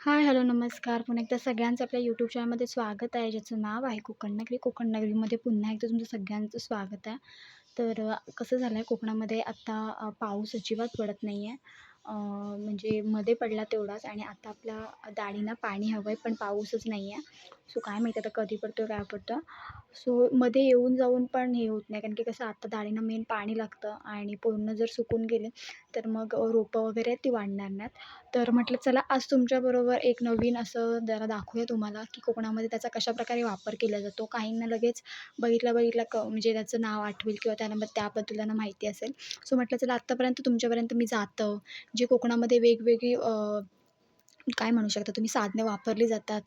Hi hello नमस्कार. पुन्हा एकदा सगळ्यांचं आपल्या यूट्यूब चॅनलमध्ये स्वागत आहे. ज्याचं नाव आहे कोकण नगरी. कोकण नगरीमध्ये पुन्हा एकदा तुमचं सगळ्यांचं स्वागत आहे. तर कसं झालं आहे कोकणामध्ये आत्ता पाऊस अजिबात पडत नाही आहे म्हणजे मध्ये पडला तेवढाच आणि आता आपल्या दाढींना पाणी हवं आहे पण पाऊसच नाही आहे सो काय माहिती आता कधी पडतो काय पडतं सो मध्ये येऊन जाऊन पण हे होत नाही. कारण की कसं आत्ता दाढींना मेन पाणी लागतं आणि पूर्ण जर सुकून गेले तर मग रोपं वगैरे ती वाढणार नाहीत. तर म्हटलं चला आज तुमच्याबरोबर एक नवीन असं जरा दाखवूया तुम्हाला की कोकणामध्ये त्याचा कशाप्रकारे वापर केला जातो. काहींना लगेच बघितल्या बघितला क म्हणजे त्याचं नाव आठवेल किंवा त्यांना त्याबद्दल त्यांना माहिती असेल. सो म्हटलं चला आत्तापर्यंत तुमच्यापर्यंत मी जातं. जे कोकणामध्ये वेगवेगळी काय म्हणू शकता तुम्ही साधने वापरली जातात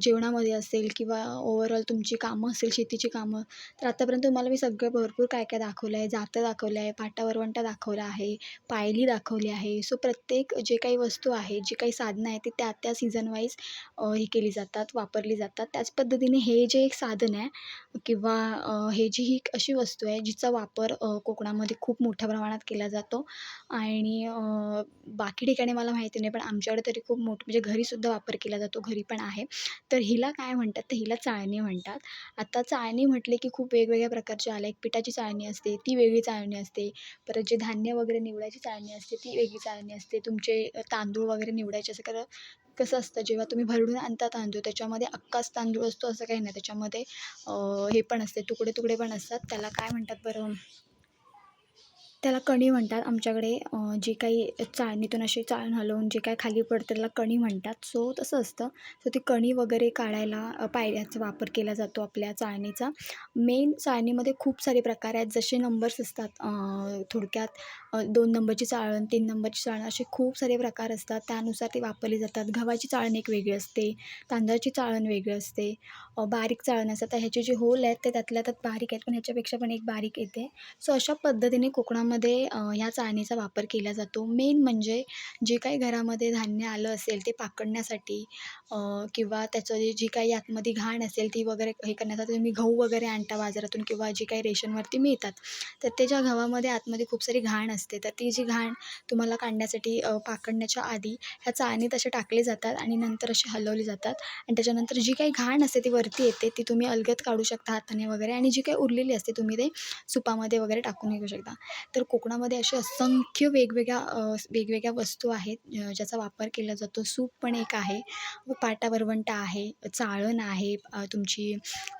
जेवणामध्ये असेल किंवा ओवरऑल तुमची कामं असेल शेतीची कामं तर आत्तापर्यंत तुम्हाला मी सगळं भरपूर काय काय दाखवलं आहे. जातं दाखवलं आहे पाटा वरवंटा दाखवला आहे पायली दाखवली आहे. सो प्रत्येक जे काही वस्तू आहे जी काही साधनं आहेत ती त्या त्या सीझनवाईज हे केली जातात वापरली जातात. त्याच पद्धतीने हे जे एक साधन आहे किंवा हे जी ही एक अशी वस्तू आहे जिचा वापर कोकणामध्ये खूप मोठ्या प्रमाणात केला जातो. आणि बाकी ठिकाणी मला माहिती नाही पण आमच्याकडे तरी खूप मोठं म्हणजे घरीसुद्धा वापर केला जातो घरी पण आहे. तर हिला काय म्हणतात तर हिला चाळणी म्हणतात. आता चाळणी म्हटले की खूप वेगवेगळ्या प्रकारच्या आल्या. एक पिठाची चाळणी असते ती वेगळी चाळणी असते. परत जे धान्य वगैरे निवडायची चाळणी असते ती वेगळी चाळणी असते. तुमचे तांदूळ वगैरे निवडायचे असं कारण कसं असतं जेव्हा तुम्ही भरडून आणता तांदूळ त्याच्यामध्ये अक्काच तांदूळ असतो असं काही नाही. त्याच्यामध्ये हे पण असते तुकडे तुकडे पण असतात. त्याला काय म्हणतात बरं? त्याला कणी म्हणतात. आमच्याकडे जे काही चाळणीतून अशी चाळण हलवून जे काही खाली पडतं त्याला कणी म्हणतात. सो तसं असतं. सो ती कणी वगैरे काढायला पायऱ्याचा वापर केला जातो आपल्या चाळणीचा. मेन चाळणीमध्ये खूप सारे प्रकार आहेत. जसे नंबर्स असतात थोडक्यात दोन नंबरची चाळण तीन नंबरची चाळण असे खूप सारे प्रकार असतात. त्यानुसार ते वापरली जातात. गव्हाची चाळण एक वेगळी असते. तांदळाची चाळण वेगळी असते. बारीक चाळण असतात. तर ह्याचे जे होल आहेत ते त्यातल्या त्यात बारीक आहेत. पण ह्याच्यापेक्षा पण एक बारीक येते. सो अशा पद्धतीने कोकणामध्ये मध्ये ह्या चाळणीचा वापर केला जातो. मेन म्हणजे जे काही घरामध्ये धान्य आलं असेल ते पाकडण्यासाठी किंवा त्याचं जे जी काही आतमध्ये घाण असेल ती वगैरे हे करण्यासाठी तुम्ही गहू वगैरे आणता बाजारातून किंवा जी काही रेशनवरती मिळतात तर ते ज्या गव्हामध्ये आतमध्ये खूप सारी घाण असते तर ती जी घाण तुम्हाला काढण्यासाठी पाकडण्याच्या आधी ह्या चाळणीत असे टाकले जातात आणि नंतर असे हलवले जातात. आणि त्याच्यानंतर जी काही घाण असते ती वरती येते ती तुम्ही अलगद काढू शकता हाताने वगैरे आणि जी काही उरलेली असते तुम्ही ते सुपामध्ये वगैरे टाकून घेऊ शकता. तर तर कोकणामध्ये असे असंख्य वेगवेगळ्या वेगवेगळ्या वस्तू आहेत ज्याचा वापर केला जातो. सूप पण एक आहे पाटा वरवंटा आहे चाळण आहे तुमची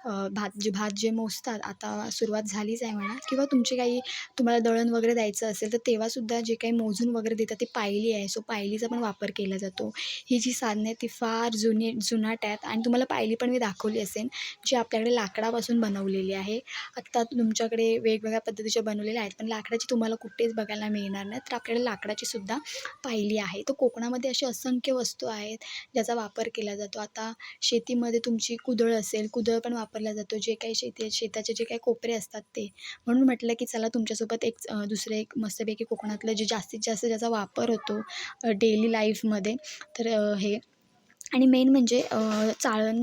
भात जे भात जे मोजतात आता सुरुवात झालीच आहे म्हणा किंवा तुमचे काही तुम्हाला दळण वगैरे द्यायचं असेल तर तेव्हासुद्धा जे काही मोजून वगैरे देतात ती पायली आहे. सो पायलीचा पण वापर केला जातो. ही जी साधनं ती फार जुनी जुनाट आहेत आणि तुम्हाला पायली पण मी दाखवली असेल जी आपल्याकडे लाकडापासून बनवलेली आहे. आत्ता तुमच्याकडे वेगवेगळ्या पद्धतीच्या बनवलेल्या आहेत पण लाकडाची तुम्हाला कुठेच बघायला मिळणार नाही. तर आपल्याला लाकडाची सुद्धा पाहिली आहे. तर कोकणामध्ये असे असंख्य वस्तू आहेत ज्याचा वापर केला जातो. आता शेतीमध्ये तुमची कुदळ असेल कुदळ पण वापरला जातो. जे काही शेती शेताचे जे काही कोपरे असतात ते. म्हणून म्हटलं की चला तुमच्यासोबत एक दुसरं एक मस्तपैकी कोकणातलं जे जास्तीत जास्त ज्याचा वापर होतो डेली लाईफमध्ये तर हे. आणि मेन म्हणजे चाळण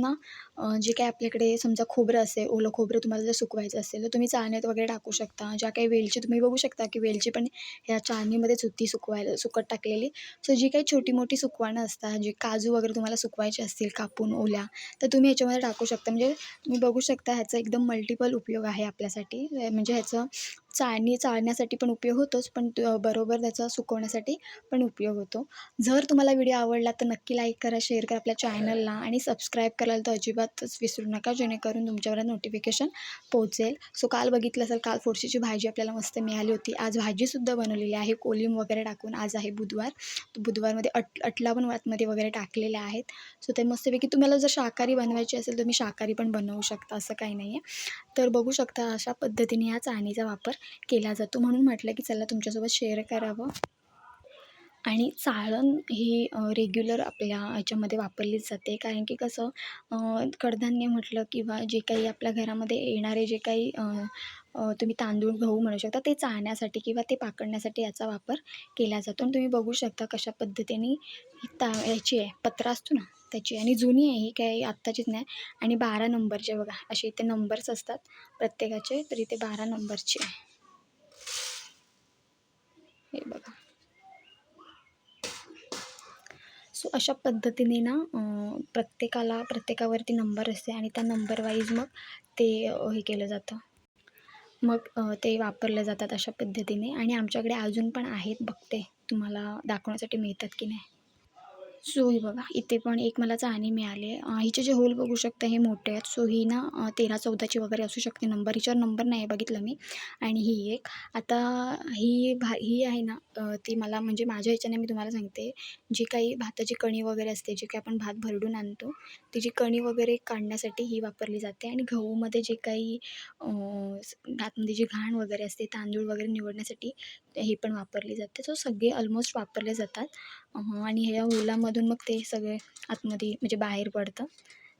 जे काही आपल्याकडे समजा खोबरं असेल ओलं खोबरं तुम्हाला जर सुकवायचं असेल तर तुम्ही चाळण्यात वगैरे टाकू शकता. ज्या काही वेलची तुम्ही बघू शकता की वेलची पण ह्या चाळणीमध्येच होती सुकवायला सुकत टाकलेली. सो जी काही छोटी मोठी सुकवाणं असतात जे काजू वगैरे तुम्हाला सुकवायचे असतील कापून ओल्या तर तुम्ही ह्याच्यामध्ये टाकू शकता. म्हणजे तुम्ही बघू शकता ह्याचा एकदम मल्टिपल उपयोग आहे आपल्यासाठी. म्हणजे ह्याचं चाळणी चाळण्यासाठी पण उपयोग होतोच पण बरोबर त्याचा सुकवण्यासाठी पण उपयोग होतो. जर तुम्हाला व्हिडिओ आवडला तर नक्की लाईक करा शेअर करा आपल्या चॅनलला आणि सबस्क्राईब करायला तर अजिबातच विसरू नका जेणेकरून तुमच्यापर्यंत नोटिफिकेशन पोहोचेल. सो काल बघितलं असेल काल फोडशीची भाजी आपल्याला मस्त मिळाली होती. आज भाजीसुद्धा बनवलेली आहे. कोलिम वगैरे टाकून आज आहे बुधवार. तर बुधवारमध्ये अट अटला पण वातमध्ये वगैरे टाकलेले आहेत. सो ते मस्तपैकी तुम्हाला जर शाकाहारी बनवायची असेल तुम्ही शाकाहारी पण बनवू शकता असं काही नाही आहे तर बघू शकता अशा पद्धतीने या चाळणीचा वापर केला जातो. म्हणून म्हटलं की चला तुमच्यासोबत शेअर करावं. आणि चाळण ही रेग्युलर आपल्या ह्याच्यामध्ये वापरलीच जाते. कारण की कसं कडधान्य म्हटलं किंवा जे काही आपल्या घरामध्ये येणारे जे काही तुम्ही तांदूळ गहू म्हणू शकता ते चाळण्यासाठी किंवा ते पाकडण्यासाठी याचा वापर केला जातो. आणि तुम्ही बघू शकता कशा पद्धतीने ता याची आहे. पत्रा असतो ना त्याची. आणि जुनी आहे ही काही आत्ताचीच नाही. आणि बारा नंबरचे बघा असे इथे नंबर्स असतात प्रत्येकाचे तर इथे बारा नंबरचे आहे. बघा. सो अशा पद्धतीने ना प्रत्येकाला प्रत्येकावरती नंबर असते आणि त्या नंबर वाईज मग ते हे केलं जातं. मग ते वापरले जातात अशा पद्धतीने आणि आमच्याकडे अजून पण आहेत बघते तुम्हाला दाखवण्यासाठी मिळतात की नाही. सो ही बघा इथे पण एक मला चाळणी मिळाली आहे. हिचे जे होल बघू शकता हे मोठे आहेत. सो ही ना तेरा चौदाची वगैरे असू शकते. नंबर हिच्यावर नंबर नाही बघितलं मी. आणि ही एक. आता ही भा ही आहे ना ती मला म्हणजे माझ्या ह्याच्याने मी तुम्हाला सांगते. जी काही भाताची कणी वगैरे असते जी काही आपण भात भरडून आणतो ती जी कणी वगैरे काढण्यासाठी ही वापरली जाते. आणि गहूमध्ये जे काही भातमध्ये जी घाण वगैरे असते तांदूळ वगैरे निवडण्यासाठी ही पण वापरली जाते. सो सगळे ऑलमोस्ट वापरले जातात. आणि ह्या त्यामधून मग ते सगळे आतमध्ये म्हणजे बाहेर पडतं.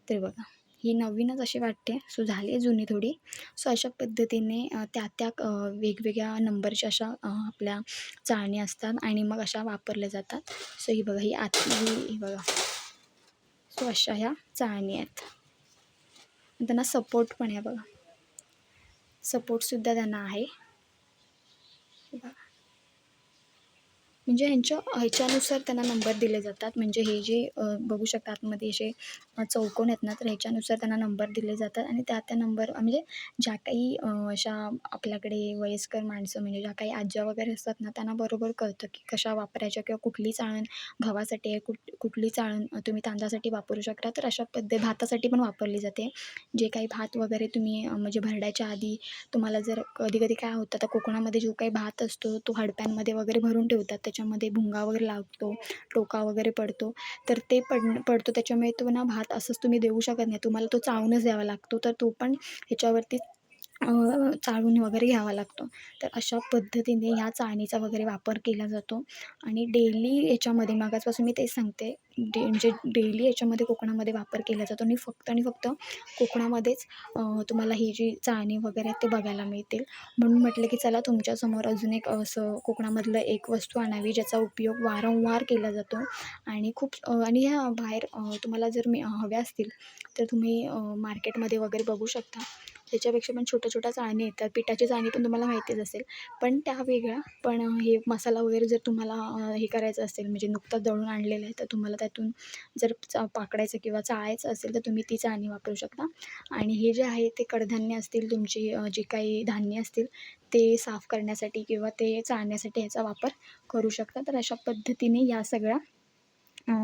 तर बघा ही नवीनच अशी वाटते. सो झाली आहे जुनी थोडी. सो अशा पद्धतीने त्या त्या वेगवेगळ्या नंबरच्या अशा आपल्या चाळणी असतात आणि मग अशा वापरल्या जातात. सो ही बघा ही आतली ही बघा. सो अशा ह्या चाळणी आहेत. त्यांना सपोर्ट पण आहे बघा. सपोर्टसुद्धा त्यांना आहे. बघा. म्हणजे ह्यांच्या ह्याच्यानुसार त्यांना नंबर दिले जातात. म्हणजे हे जे बघू शकता आतमध्ये असे चौकोन आहेत ना तर ह्याच्यानुसार त्यांना नंबर दिले जातात. आणि त्या त्या नंबर म्हणजे ज्या काही अशा आपल्याकडे वयस्कर माणसं म्हणजे ज्या काही आज्या वगैरे असतात ना त्यांना बरोबर कळतं की कशा वापरायच्या किंवा कुठली चाळण गव्हासाठी आहे कुठ कुठली चाळण तुम्ही तांदळासाठी वापरू शकता. तर अशा पद्धती भातासाठी पण वापरली जाते. जे काही भात वगैरे तुम्ही म्हणजे भरडायच्या आधी तुम्हाला जर कधी कधी काय होतं तर कोकणामध्ये जो काही भात असतो तो हडप्यांमध्ये वगैरे भरून ठेवतात. त्याच्यामध्ये भुंगा वगैरे लागतो टोका वगैरे पडतो तर ते पड पडतो. त्याच्यामुळे तो ना भात असंच तुम्ही देऊ शकत नाही. तुम्हाला तो चावूनच द्यावा लागतो. तर तो पण ह्याच्यावरती चाळून वगैरे घ्यावा लागतो. तर अशा पद्धतीने ह्या चाळणीचा वगैरे वापर केला जातो. आणि डेली याच्यामध्ये मगाचपासून मी तेच सांगते. डे म्हणजे डेली याच्यामध्ये कोकणामध्ये वापर केला जातो आणि फक्त आणि फक्त कोकणामध्येच तुम्हाला ही जी चाळणी वगैरे आहेत ते बघायला मिळतील. म्हणून म्हटलं की चला तुमच्यासमोर अजून एक असं कोकणामधलं एक वस्तू आणावी ज्याचा उपयोग वारंवार केला जातो. आणि खूप आणि ह्या बाहेर तुम्हाला जर मी हव्या असतील तर तुम्ही मार्केटमध्ये वगैरे बघू शकता. त्याच्यापेक्षा पण छोट्या छोट्या चाळणी येतात. पिठाची चाळणी पण तुम्हाला माहितीच असेल. पण त्या वेगळ्या. पण हे मसाला वगैरे जर तुम्हाला हे करायचं असेल म्हणजे नुकताच दळून आणलेलं आहे तर तुम्हाला त्यातून जर चा पाकडायचं किंवा चाळायचं असेल तर तुम्ही ती चाळणी वापरू शकता. आणि हे जे आहे ते कडधान्य असतील तुमची जे जी काही धान्य असतील ते साफ करण्यासाठी किंवा ते चाळण्यासाठी ह्याचा वापर करू शकता. तर अशा पद्धतीने या सगळ्या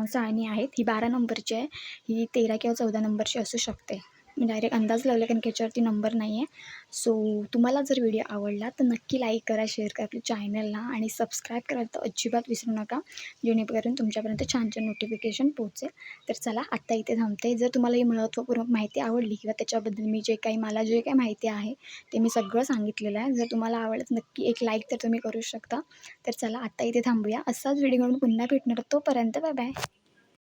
चाळणी आहेत. ही बारा नंबरची आहे. ही तेरा किंवा चौदा नंबरची असू शकते. मी डायरेक्ट अंदाज लावला कारण की याच्यावरती नंबर नाही आहे सो तुम्हाला जर व्हिडिओ आवडला तर नक्की लाईक करा शेअर करा आपल्या चॅनलला आणि सबस्क्राईब करायला तर अजिबात विसरू नका. जेणेकरून तुमच्यापर्यंत छान छान नोटिफिकेशन पोहोचेल. तर चला आत्ता इथे थांबते. जर तुम्हाला ही महत्त्वपूर्ण माहिती आवडली किंवा त्याच्याबद्दल मी जे काही मला जे काही माहिती आहे ते मी सगळं सांगितलेलं आहे. जर तुम्हाला आवडलं तर नक्की एक लाईक तर तुम्ही करू शकता. तर चला आत्ता इथे थांबूया. असाच व्हिडिओ घेऊन पुन्हा भेटणार तोपर्यंत बाय बाय